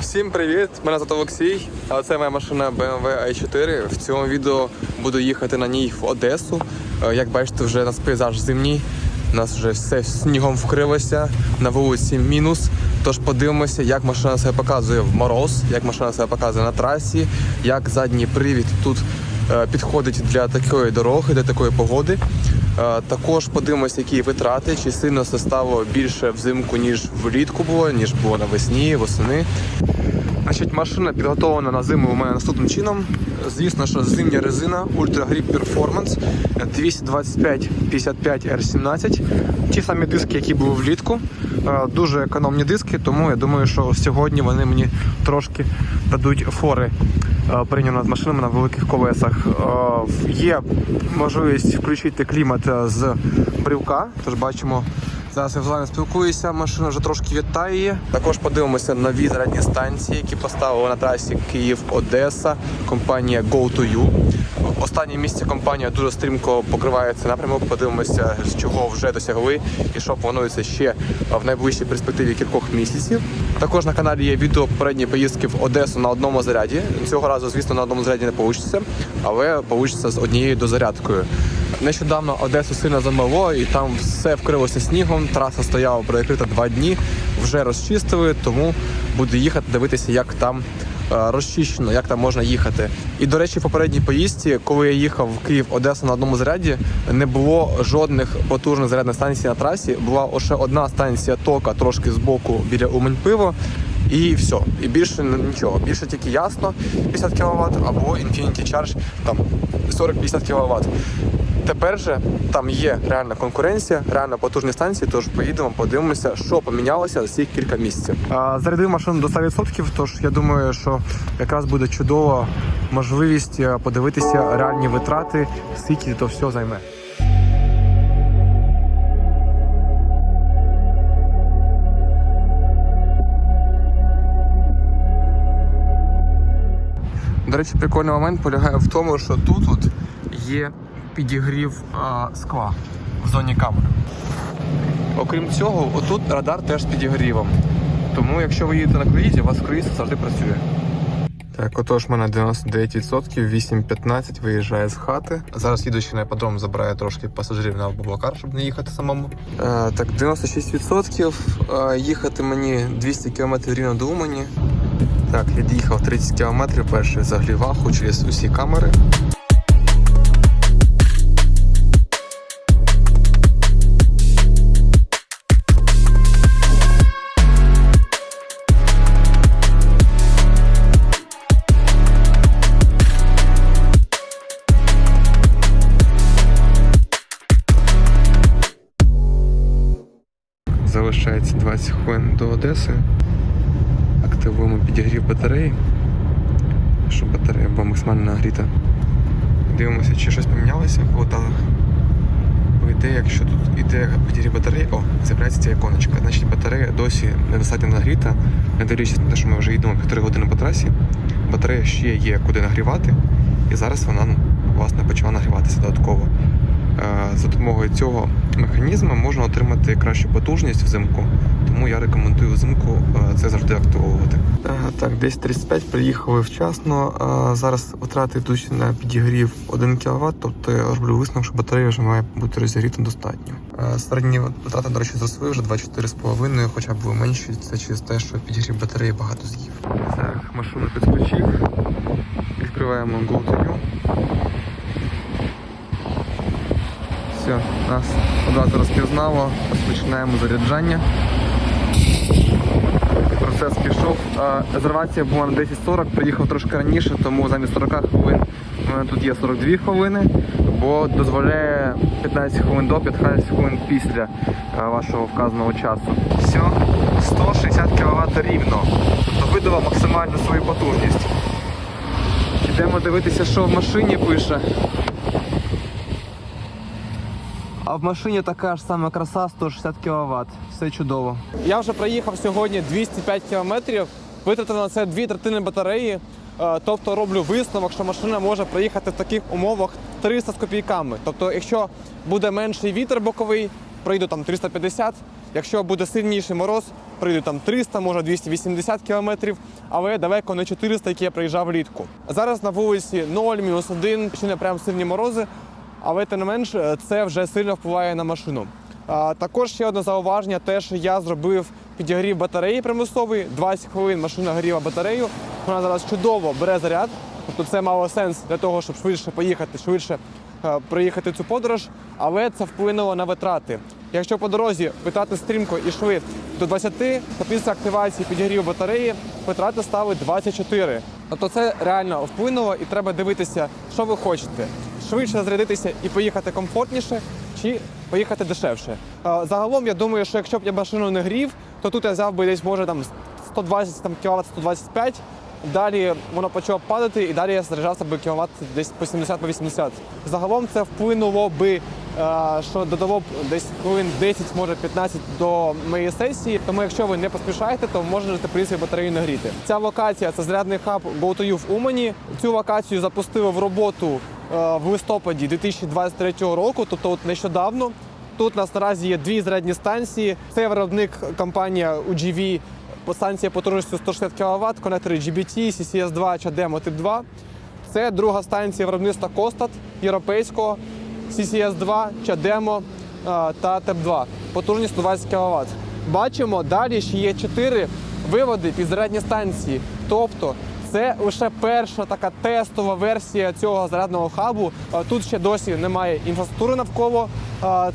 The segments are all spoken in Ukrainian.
Всім привіт! Мене звати Олексій, а це моя машина BMW i4. В цьому відео буду їхати на ній в Одесу. Е, Як бачите, вже у нас пейзаж зимній. У нас вже все снігом вкрилося, на вулиці мінус. Тож подивимося, як машина себе показує в мороз, як машина себе показує на трасі, як задній привід тут е, підходить для такої дороги, для такої погоди. Е, Також подивимося, які витрати, чи сильно це стало більше взимку, ніж влітку було, ніж було навесні, восени. Значить, машина підготовлена на зиму у мене наступним чином. Звісно, що зимня резина Ultra Grip Performance 225 55 R17. Ті самі диски, які були влітку. Е, Дуже економні диски, тому я думаю, що сьогодні вони мені трошки дадуть фори е, порівняно з машинами на великих колесах. Е, Є можливість включити клімат е, з брівка, тож бачимо. Зараз я з вами спілкуюся, машина вже трошки вітає. Також подивимося нові зарядні станції, які поставили на трасі Київ-Одеса, компанія Go2U. Останнє місце компанія дуже стрімко покривається напрямок. Подивимося, з чого вже досягли і що планується ще в найближчій перспективі кількох місяців. Також на каналі є відео попередньої поїздки в Одесу на одному заряді. Цього разу, звісно, на одному заряді не вийде, але вийде з однією дозарядкою. Нещодавно Одесу сильно замело, і там все вкрилося снігом. Траса стояла перекрита два дні, вже розчистили, тому буду їхати дивитися, як там розчищено, як там можна їхати. І до речі, в попередній поїздці, коли я їхав в Київ Одеса на одному заряді, не було жодних потужних зарядних станцій на трасі. Була лише одна станція тока трошки збоку біля Умань пиво. І все, і більше нічого. Більше тільки ясно 50 кВт або Infinity Charge там 40-50 кВт. Тепер же там є реальна конкуренція, реально потужні станції. Тож поїдемо, подивимося, що помінялося за ці кілька місяців. Зарядив машину до 100%, тож я думаю, що якраз буде чудова можливість е, подивитися реальні витрати, скільки то все займе. До речі, прикольний момент полягає в тому, що тут от є підігрів а, скла в зоні камери. Окрім цього, отут радар теж з підігрівом. Тому якщо ви їдете на круїзі, у вас круїз завжди працює. Так, отож, в мене 99%, 8.15 виїжджає з хати. Зараз їдучи на іпподром забирає трошки пасажирів на Баблакар, щоб не їхати самому. Е, так, 96%. Е, їхати мені 200 км рівно до Умані. Так, від'їхав 30 км, перший загліваху через усі камери. Залишається 20 хвилин до Одеси. Активуємо підігрів батареї, щоб батарея була максимально нагріта. Дивимося, чи щось помінялося по даних. По ідеї, якщо тут іде підігрів батареї, о, з'являється ця іконочка. Значить батарея досі недостатньо нагріта, не дивлячись на те, що ми вже їдемо півтори години по трасі. Батарея ще є куди нагрівати, і зараз вона власне почала нагріватися додатково. Е, За допомогою цього механізму можна отримати кращу потужність взимку, тому я рекомендую взимку е, це завжди активовувати. Так, десь 35 приїхали вчасно. Е, Зараз витрати йдуть на підігрів 1 кВт, тобто я роблю висновок, що батарея вже має бути розігріта достатньо. Е, Середні витрати, до речі, зросли вже 24,5, хоча були менші. Це через те, що підігрів батареї багато з'їв. Так, машину підключив. Відкриваємо GoToView. Все, нас одразу розпізнало, розпочинаємо заряджання. Процес пішов. Резервація була на 10.40, приїхав трошки раніше, тому замість 40 хвилин у мене тут є 42 хвилини, бо дозволяє 15 хвилин до, 15 хвилин після е, вашого вказаного часу. Все, 160 кВт рівно. Тобто видала максимальну свою потужність. Йдемо дивитися, що в машині пише. А в машині така ж сама краса 160 кВт. Все чудово. Я вже проїхав сьогодні 205 кілометрів, витратив на це дві третини батареї. Е, Тобто роблю висновок, що машина може проїхати в таких умовах 300 з копійками. Тобто, якщо буде менший вітер боковий, проїду там 350. Якщо буде сильніший мороз, пройду там 300, може 280 кілометрів, але далеко не 400, які я проїжджав влітку. Зараз на вулиці 0, мінус 1, ще не прям сильні морози, але тим не менш е, це вже сильно впливає на машину. Також ще одне зауваження, те, що я зробив підігрів батареї примусовий. 20 хвилин машина горіла батарею. Вона зараз чудово бере заряд. Тобто це мало сенс для того, щоб швидше поїхати, швидше е, проїхати цю подорож, але це вплинуло на витрати. Якщо по дорозі витрати стрімко йшли до 20, то після активації підігріву батареї витрати стали 24. Тобто це реально вплинуло і треба дивитися, що ви хочете. Швидше зарядитися і поїхати комфортніше, чи поїхати дешевше. Загалом я думаю, що якщо б я машину не грів, то тут я взяв би десь може там 120 там, кВт 125. Далі воно почало падати, і далі я заряджався би кіловат десь по 70 по 80. Загалом це вплинуло би, е, що додало б десь хвилин 10, може 15 до моєї сесії. Тому якщо ви не поспішаєте, то можете принципі батарею нагріти. Ця локація це зарядний хаб GoToYou в Умані. Цю локацію запустили в роботу в листопаді 2023 року, тобто от нещодавно. Тут у нас наразі є дві зарядні станції. Це виробник компанія UGV, станція потужністю 160 кВт, конектори GBT, CCS2 чи Demo Type 2. Це друга станція виробництва Костат європейського, CCS2, Чадемо та ТЕП 2 потужність 120 кВт. Бачимо, далі ще є чотири виводи під зарядні станції. Тобто це лише перша така тестова версія цього зарядного хабу. Тут ще досі немає інфраструктури навколо.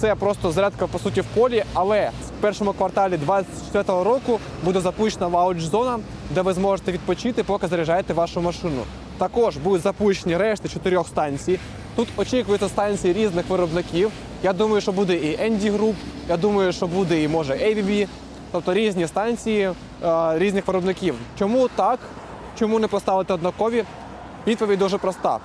Це просто зарядка по суті в полі. Але в першому кварталі 2024 року буде запущена лаунж-зона, де ви зможете відпочити, поки заряджаєте вашу машину. Також будуть запущені решти чотирьох станцій. Тут очікуються станції різних виробників. Я думаю, що буде і ND Group, я думаю, що буде і може ABB, тобто різні станції е, різних виробників. Чому так? Чому не поставити однакові? Відповідь дуже проста.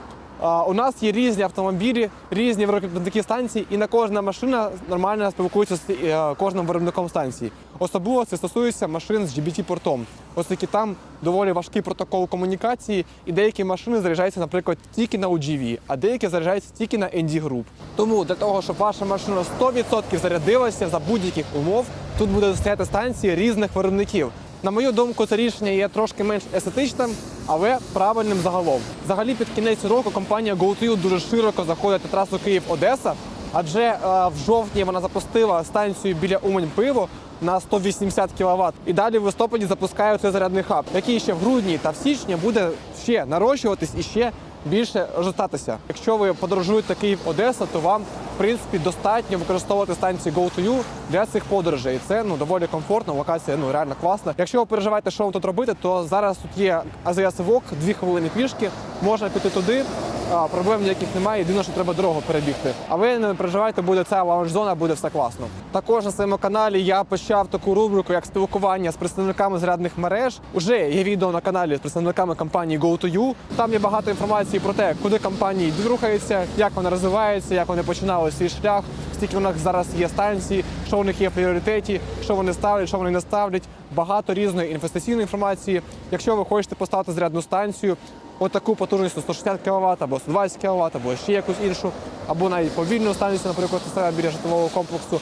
У нас є різні автомобілі, різні виробники станцій, і на кожна машина нормально спілкується з е, кожним виробником станції. Особливо це стосується машин з GBT-портом, оскільки там доволі важкий протокол комунікації, і деякі машини заряджаються, наприклад, тільки на UGV, а деякі заряджаються тільки на ND Group. Тому для того, щоб ваша машина 100% зарядилася за будь-яких умов, тут буде стояти станції різних виробників. На мою думку, це рішення є трошки менш естетичним, але правильним загалом. Взагалі, під кінець року компанія GoTo дуже широко заходить на трасу Київ-Одеса, адже е, в жовтні вона запустила станцію біля Умань пиво на 180 кВт. І далі в листопаді запускає цей зарядний хаб, який ще в грудні та в січні буде ще нарощуватись і ще більше розростатися. Якщо ви подорожуєте Київ-Одеса, то вам в принципі достатньо використовувати станції GoToU для цих подорожей. Це ну доволі комфортно, локація ну реально класна. Якщо ви переживаєте, що вам тут робити, то зараз тут є АЗС Вок, дві хвилини пішки, можна піти туди. Проблем ніяких немає, єдине, що треба дорогу перебігти. А ви не переживайте, буде ця лаунж-зона, буде все класно. Також на своєму каналі я почав таку рубрику, як спілкування з представниками зарядних мереж. Уже є відео на каналі з представниками компанії GoToU. Там є багато інформації про те, куди компанії рухаються, як вони розвиваються, як вони починали свій шлях, скільки у них зараз є станцій, що у них є в пріоритеті, що вони ставлять, що вони не ставлять. Багато різної інвестиційної інформації. Якщо ви хочете поставити зарядну станцію, отаку потужність 160 кВт або 120 кВт, або ще якусь іншу, або навіть повільну станцію, наприклад, поставити біля житлового комплексу.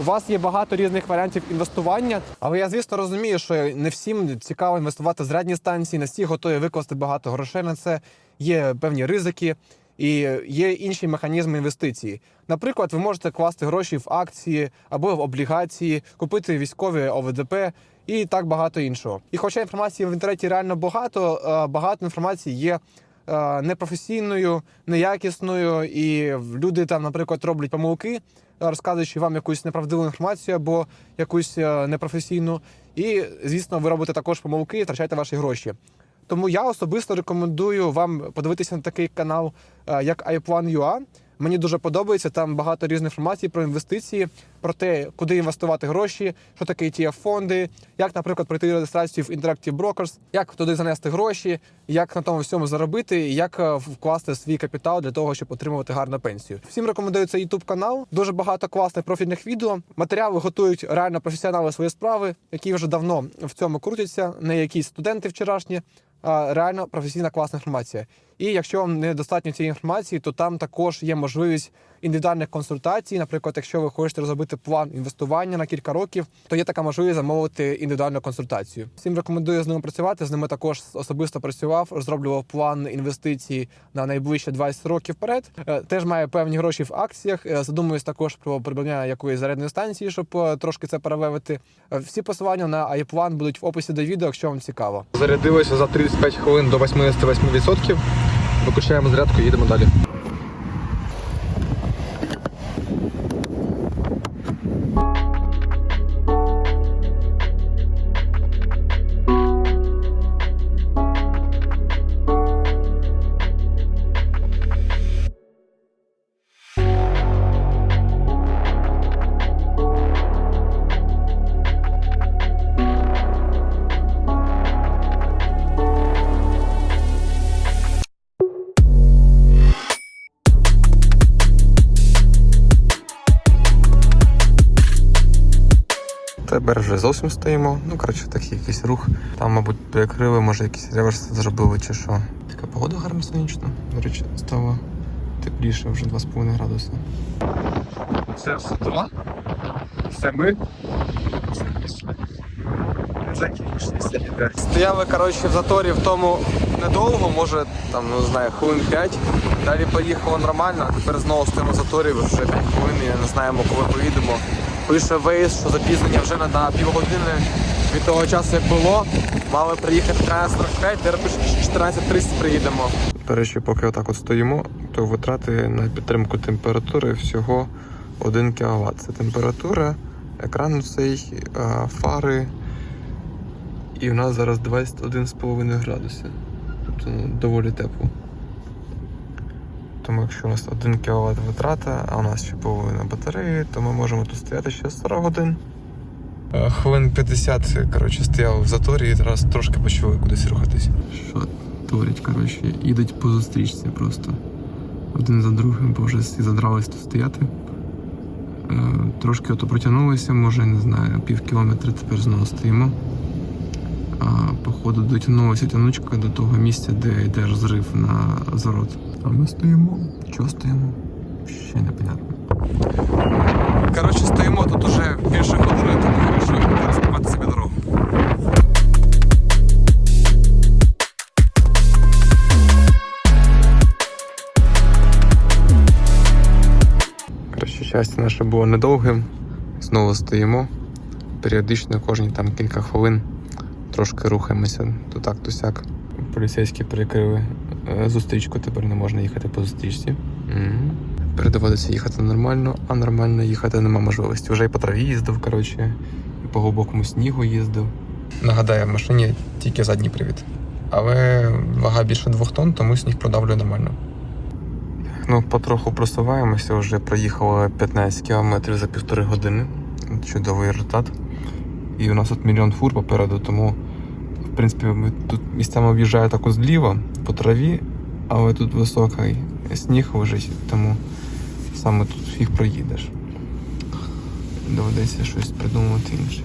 У вас є багато різних варіантів інвестування, але я звісно розумію, що не всім цікаво інвестувати в зарядні станції, не всі готові викласти багато грошей на це. Є певні ризики і є інші механізми інвестиції. Наприклад, ви можете класти гроші в акції або в облігації, купити військові ОВДП і так багато іншого. І хоча інформації в інтернеті реально багато, е, багато інформації є е, непрофесійною, неякісною, і люди там, наприклад, роблять помилки, розказуючи вам якусь неправдиву інформацію або якусь е, непрофесійну. І, звісно, ви робите також помилки і втрачаєте ваші гроші. Тому я особисто рекомендую вам подивитися на такий канал, е, як iPlan.ua. Мені дуже подобається. Там багато різної інформації про інвестиції, про те, куди інвестувати гроші, що таке etf фонди, як, наприклад, пройти реєстрацію в Interactive Brokers, як туди занести гроші, як на тому всьому заробити, як е, вкласти свій капітал для того, щоб отримувати гарну пенсію. Всім рекомендую цей YouTube канал. Дуже багато класних профільних відео. Матеріали готують реально професіонали свої справи, які вже давно в цьому крутяться, не якісь студенти вчорашні. Реально професійна класна інформація. І якщо вам недостатньо цієї інформації, то там також є можливість індивідуальних консультацій. Наприклад, якщо ви хочете розробити план інвестування на кілька років, то є така можливість замовити індивідуальну консультацію. Всім рекомендую з ними працювати. З ними також особисто працював, розроблював план інвестицій на найближче 20 років вперед. Е, Теж має певні гроші в акціях. Е, Задумуюсь також про придбання якоїсь зарядної станції, щоб е, трошки це перевевити. Всі посилання на iPlan будуть в описі до відео, якщо вам цікаво. Зарядилося за 35 хвилин до 88%. Виключаємо зарядку і їдемо далі. Зовсім стоїмо. Ну, коротше, такий якийсь рух. Там, мабуть, перекрили, може якийсь реверс зробили чи що. Така погода гарна сонячна. До речі, стало тепліше вже 2,5 градуси. Це все два. Це ми. Стояли, коротше, в заторі в тому недовго, може, там, не знаю, хвилин 5. Далі поїхало нормально, а тепер знову стоїмо в заторі вже 5 хвилин, і не знаємо, коли поїдемо. Пише Вейс, що запізнення вже на, на півгодини від того часу, як було. Мали приїхати 13.45, тепер пише 14.30 приїдемо. До речі, поки отак от стоїмо, то витрати на підтримку температури всього 1 кВт. Це температура, екран цей, фари. І у нас зараз 21,5 градуси. Тобто ну, доволі тепло. Тому якщо у нас 1 кВт витрата, а у нас ще половина батареї, то ми можемо тут стояти ще 40 годин. Е, Хвилин 50, коротше, стояв в заторі і зараз трошки почали кудись рухатись. Що творять, коротше, їдуть по зустрічці просто. Один за другим, бо вже всі задрались тут стояти. Е, Трошки ото протягнулися, може, не знаю, пів кілометра тепер знову стоїмо. Походу дотягнулася тянучка до того місця, де йде розрив на зарод. А ми стоїмо. Чого стоїмо? Ще непонятно. Коротше, стоїмо тут уже більше години, тому вирішили розбивати собі дорогу. Коротше, щастя наше було недовгим. Знову стоїмо. Періодично кожні там кілька хвилин трошки рухаємося то так, то сяк. Поліцейські перекрили е, зустрічку, тепер не можна їхати по зустрічці. Мгм. Тепер доводиться їхати нормально, а нормально їхати нема можливості. Вже і по траві їздив, коротше, і по глибокому снігу їздив. Нагадаю, в машині тільки задній привід. Але вага більше двох тонн, тому сніг продавлює нормально. Ну, потроху просуваємося, вже проїхали 15 км за півтори години. Чудовий результат. І у нас тут мільйон фур попереду, тому в принципі тут місцями об'їжджаю так зліва по траві, але тут високий сніг лежить, тому саме тут фіг проїдеш. Доведеться щось придумати інше.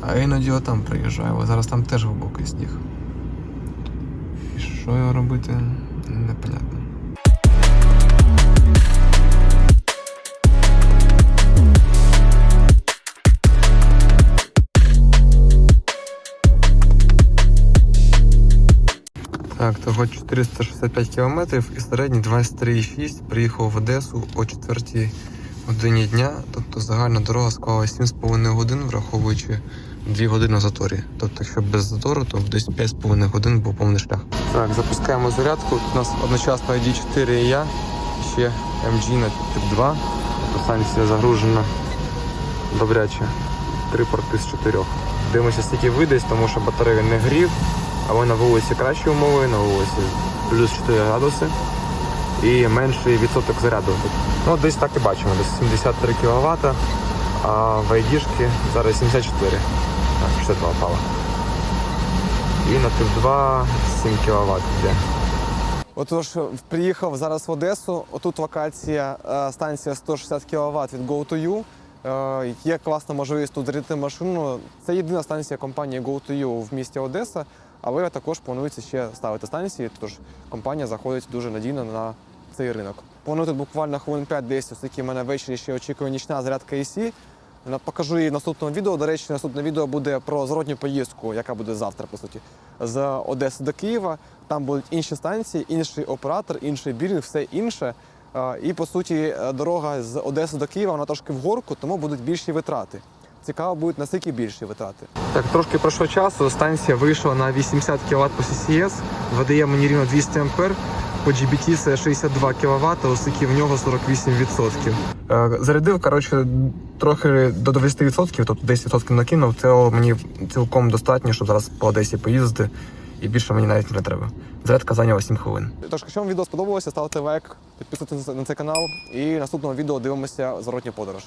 А іноді отам проїжджаю, але зараз там теж глибокий сніг. І що його робити, непонятно. Так, того 465 кілометрів і середній 23,6 приїхав в Одесу о 4 годині дня. Тобто загальна дорога склала 7,5 годин, враховуючи 2 години в заторі. Тобто, якщо без затору, то десь 5,5 годин був повний шлях. Так, запускаємо зарядку. Тут у нас одночасно ID4 і я, ще MG на тип 2. Тобто станція загружена добряче. Три порти з чотирьох. Дивимося, скільки видасть, тому що батарея не грів. Але на вулиці кращі умови, на вулиці плюс 4 градуси і менший відсоток заряду. Ну, десь так і бачимо, десь 73 кВт, а в айдішки зараз 74. Так, 62 впало. І на тип 2 7 кВт йде. Отож, приїхав зараз в Одесу. Отут локація е, станція 160 кВт від Go2U. Е, Є класна можливість тут зарядити машину. Це єдина станція компанії Go2U в місті Одеса. Але також планується ще ставити станції, тож компанія заходить дуже надійно на цей ринок. Планую тут буквально хвилин 5-10, оскільки мене ввечері ще очікує нічна зарядка AC. Покажу її в наступному відео. До речі, наступне відео буде про зворотню поїздку, яка буде завтра, по суті, з Одеси до Києва. Там будуть інші станції, інший оператор, інший бірінг, все інше. І по суті, е, дорога з Одеси до Києва вона трошки вгорку, тому будуть більші витрати. Цікаво будуть наскільки більші витрати. Так, трошки пройшло часу. Станція вийшла на 80 кВт по CCS, видає мені рівно 200 А. По GBT це 62 кВт, оскільки в нього 48%. Е, Зарядив, коротше, трохи до 20%, тобто 10% накинув. Це мені цілком достатньо, щоб зараз по Одесі поїздити. І більше мені навіть не треба. Зарядка зайняла 7 хвилин. Тож, якщо вам відео сподобалося, ставте лайк, підписуйтесь на цей канал і в наступному відео дивимося зворотню подорож.